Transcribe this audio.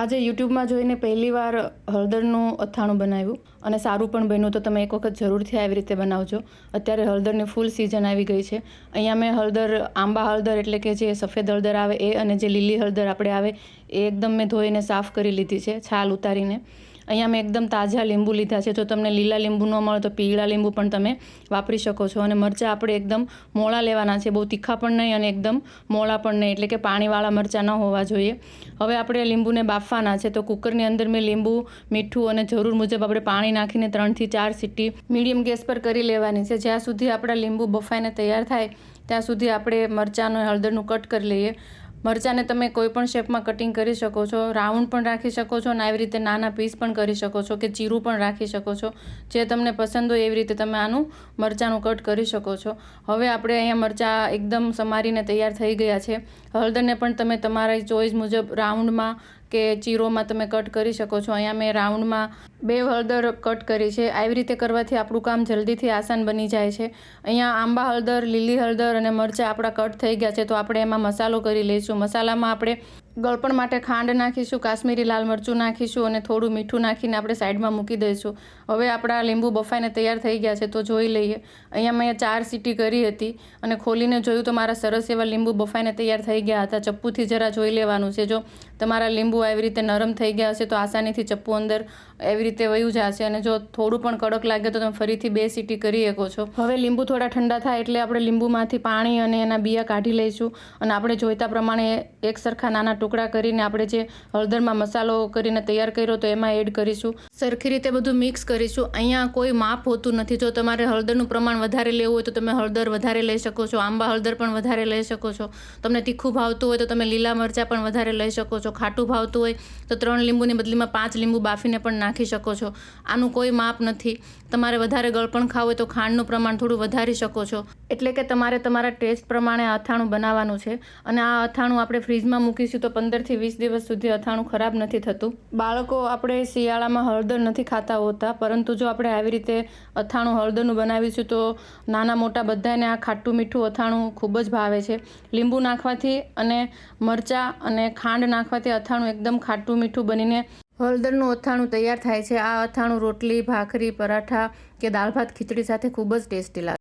આજે યુટ્યુબમાં જોઈને પહેલી વાર હળદરનું અથાણું બનાવ્યું અને સારું પણ બન્યું. તો તમે એક વખત જરૂરથી આવી રીતે બનાવજો. અત્યારે હળદરની ફૂલ સિઝન આવી ગઈ છે. અહીંયા મેં હળદર, આંબા હળદર એટલે કે જે સફેદ હળદર આવે એ અને જે લીલી હળદર આપણે આવે એ એકદમ મેં ધોઈને સાફ કરી લીધી છે, છાલ ઉતારીને. અહીંયા મેં એકદમ તાજા લીંબુ લીધા છે. જો તમને લીલા લીંબુ ન મળે તો પીળા લીંબુ પણ તમે વાપરી શકો છો. અને મરચાં આપણે એકદમ મોળા લેવાના છે. બહુ તીખા પણ નહીં અને એકદમ મોળા પણ નહીં. એટલે કે પાણીવાળા મરચાં ન હોવા જોઈએ. હવે આપણે લીંબુને બાફવાના છે. તો કુકરની અંદર મેં લીંબુ, મીઠું અને જરૂર મુજબ આપણે પાણી નાખીને ત્રણથી ચાર સીટી મીડિયમ ગેસ પર કરી લેવાની છે. જ્યાં સુધી આપણા લીંબુ બફાઈને તૈયાર થાય, ત્યાં સુધી આપણે મરચાંનું હળદરનું કટ કરી લઈએ. મરચાંને તમે કોઈ પણ શેપમાં કટિંગ કરી શકો છો રાઉન્ડ પણ રાખી શકો છો અને આવી રીતે નાના પીસ પણ કરી શકો છો કે ચીરું પણ રાખી શકો છો. જે તમને પસંદ હોય એવી રીતે તમે આનું મરચાંનું કટ કરી શકો છો. હવે આપણે અહીંયા મરચાં એકદમ સમારીને તૈયાર થઈ ગયા છે. હળદરને પણ તમે તમારી ચોઈસ મુજબ રાઉન્ડમાં કે ચીરોમાં તમે કટ કરી શકો છો. અહીંયા મેં રાઉન્ડમાં બે હળદર કટ કરી છે. આવી રીતે કરવાથી આપણું કામ જલ્દીથી આસાન બની જાય છે. અહીંયા આંબા હળદર, લીલી હળદર અને મરચાં આપણા કટ થઈ ગયા છે, તો આપણે એમાં મસાલો કરી લઈશું. મસાલામાં આપણે ગળપણ માટે ખાંડ નાખીશું, કાશ્મીરી લાલ મરચું નાખીશું અને થોડું મીઠું નાખીને આપણે સાઈડમાં મૂકી દઈશું. હવે આપણા લીંબુ બફાઈને તૈયાર થઈ ગયા છે તો જોઈ લઈએ. અહીંયા મેં ચાર સીટી કરી હતી અને ખોલીને જોયું તો મારા સરસ એવા લીંબુ બફાઈને તૈયાર થઈ ગયા હતા. ચપ્પુથી જરા જોઈ લેવાનું છે. જો તમારા લીંબુ આવી રીતે નરમ થઈ ગયા હશે તો આસાનીથી ચપ્પુ અંદર એવી રીતે વયું જશે અને જો થોડું પણ કડક લાગે તો તમે ફરીથી બે સીટી કરી શકો છો. હવે લીંબુ થોડા ઠંડા થાય એટલે આપણે લીંબુમાંથી પાણી અને એના બિયા કાઢી લઈશું અને આપણે જોઈતા પ્રમાણે એક સરખા નાના ટુકડા કરીને આપણે જે હળદરમાં મસાલો કરીને તૈયાર કર્યો તો એમાં એડ કરીશું. સરખી રીતે બધું મિક્સ કરીશું. અહીંયા કોઈ માપ હોતું નથી. જો તમારે હળદરનું પ્રમાણ વધારે લેવું હોય તો તમે હળદર વધારે લઈ શકો છો. આંબા હળદર પણ વધારે લઈ શકો છો. તમને તીખું ભાવતું હોય તો તમે લીલા મરચાં પણ વધારે લઈ શકો છો. ખાટું ભાવતું હોય તો ત્રણ લીંબુની બદલીમાં પાંચ લીંબુ બાફીને પણ નાખી શકો છો. આનું કોઈ માપ નથી. તમારે વધારે ગળપણ ખાવું હોય તો ખાંડનું પ્રમાણ થોડું વધારી શકો છો. એટલે કે તમારે તમારા ટેસ્ટ પ્રમાણે અથાણું બનાવવાનું છે. અને આ અથાણું આપણે ફ્રીજમાં મૂકીશું તો પંદરથી વીસ દિવસ સુધી અથાણું ખરાબ નથી થતું. બાળકો આપણે શિયાળામાં હળદર નથી ખાતા હોતા, પરંતુ જો આપણે આવી રીતે અથાણું હળદરનું બનાવીશું તો નાના મોટા બધાને આ ખાટું મીઠું અથાણું ખૂબ જ ભાવે છે. લીંબુ નાખવાથી અને મરચાં અને ખાંડ નાખવાથી અથાણું એકદમ ખાટું મીઠું બનીને હળદરનું અથાણું તૈયાર થાય છે. આ અથાણું રોટલી, ભાખરી, પરાઠા કે દાળ ભાત ખીચડી સાથે ખૂબ જ ટેસ્ટી લાગે